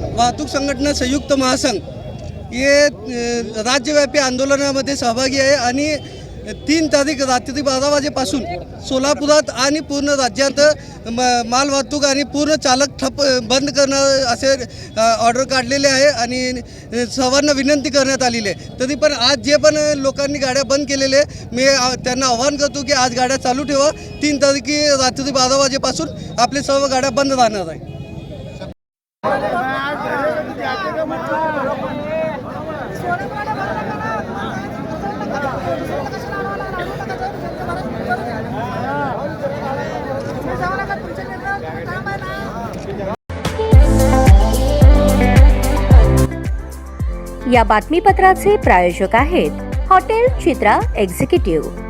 वाहतूक संघटना संयुक्त महासंघ हे राज्यव्यापी आंदोलनामध्ये सहभागी आहे आणि तीन तारीख रात्री बारा वाजेपासून सोलापुरात आणि पूर्ण राज्यात म माल वाहतूक आणि पूर्ण चालक ठप बंद करणं असे ऑर्डर काढलेले आहे आणि सर्वांना विनंती करण्यात आलेली आहे. तरी पण आज जे पण लोकांनी गाड्या बंद केलेले मी त्यांना आव्हान करतो की आज गाड्या चालू ठेवा. तीन तारखे रात्री बारा वाजेपासून आपले सर्व गाड्या बंद राहणार आहे या बातमीपत्राचे प्रायोजक आहेत हॉटेल चित्रा एक्झिक्युटिव्ह.